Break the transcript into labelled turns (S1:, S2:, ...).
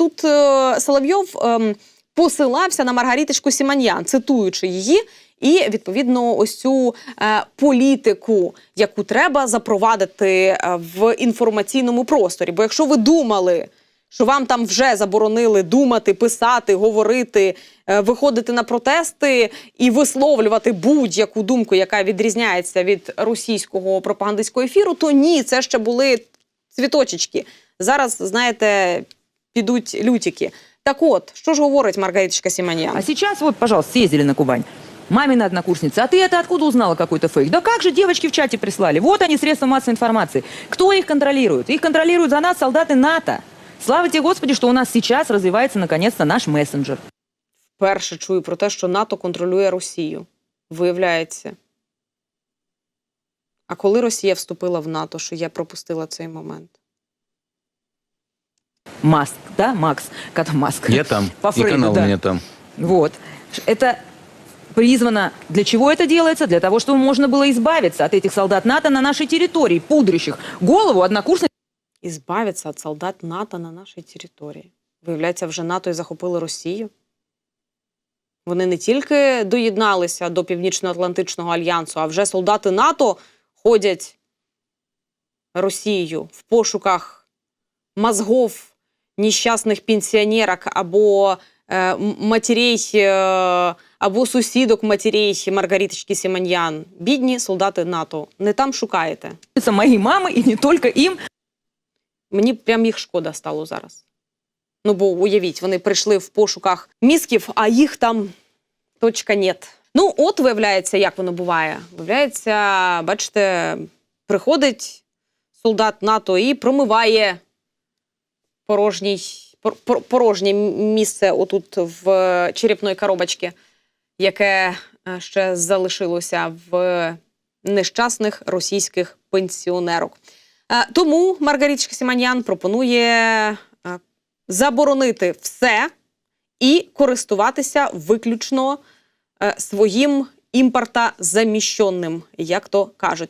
S1: тут е, Соловйов ем, посилався на Маргариточку Сіманьян, цитуючи її. І відповідно ось цю е, політику, яку треба запровадити е, в інформаційному просторі. Бо якщо ви думали, що вам там вже заборонили думати, писати, говорити, е, виходити на протести і висловлювати будь-яку думку, яка відрізняється від російського пропагандистського ефіру, то ні, це ще були цвіточечки. Зараз, знаєте, підуть лютики. Так от, що ж говорить Маргариточка Сіманян?
S2: А сейчас вот, пожалуйста, съездили на Кубань. Мамина однокурсница, а ты это откуда узнала какой-то фейк? Да как же девочки в чате прислали? Вот они, средства массовой информации. Кто их контролирует? Их контролируют за нас солдаты НАТО. Слава тебе, Господи, что у нас сейчас развивается наконец-то наш мессенджер.
S1: Перше чую про те, що НАТО контролює Росію. Виявляється. А коли Росія вступила в НАТО, що я пропустила цей момент?
S2: Маск, да, Макс? Как Маск?
S3: Я там.
S2: По
S3: и
S2: Фрейду,
S3: канал
S2: да.
S3: у меня там.
S2: Вот. Ш- Это призвано... Для чего это делается? Для того, чтобы можно было избавиться от этих солдат НАТО на нашей территории, пудрящих голову однокурсницы
S1: І збавитися від солдат НАТО на нашій території. Виявляється, вже НАТО і захопили Росію. Вони не тільки доєдналися до Північно-Атлантичного альянсу, а вже солдати НАТО ходять Росією в пошуках мозгов нещасних пенсіонерок або е, матерей, е, або сусідок матерей Маргариточки Сіманьян. Бідні солдати НАТО. Не там шукаєте.
S2: моей мамы и не только им.
S1: Мені прям їх шкода стало зараз. Ну, бо уявіть, вони прийшли в пошуках мізків, а їх там точка нет. Ну, от виявляється, як воно буває. Виявляється, бачите, приходить солдат НАТО і промиває порожній, пор- пор- порожнє місце отут в черепної коробочці, яке е, ще залишилося в нещасних російських пенсіонерок. Е, Тому Маргариточка Сіманян пропонує е, заборонити все і користуватися виключно е, своїм імпортозаміщенним, як то кажуть.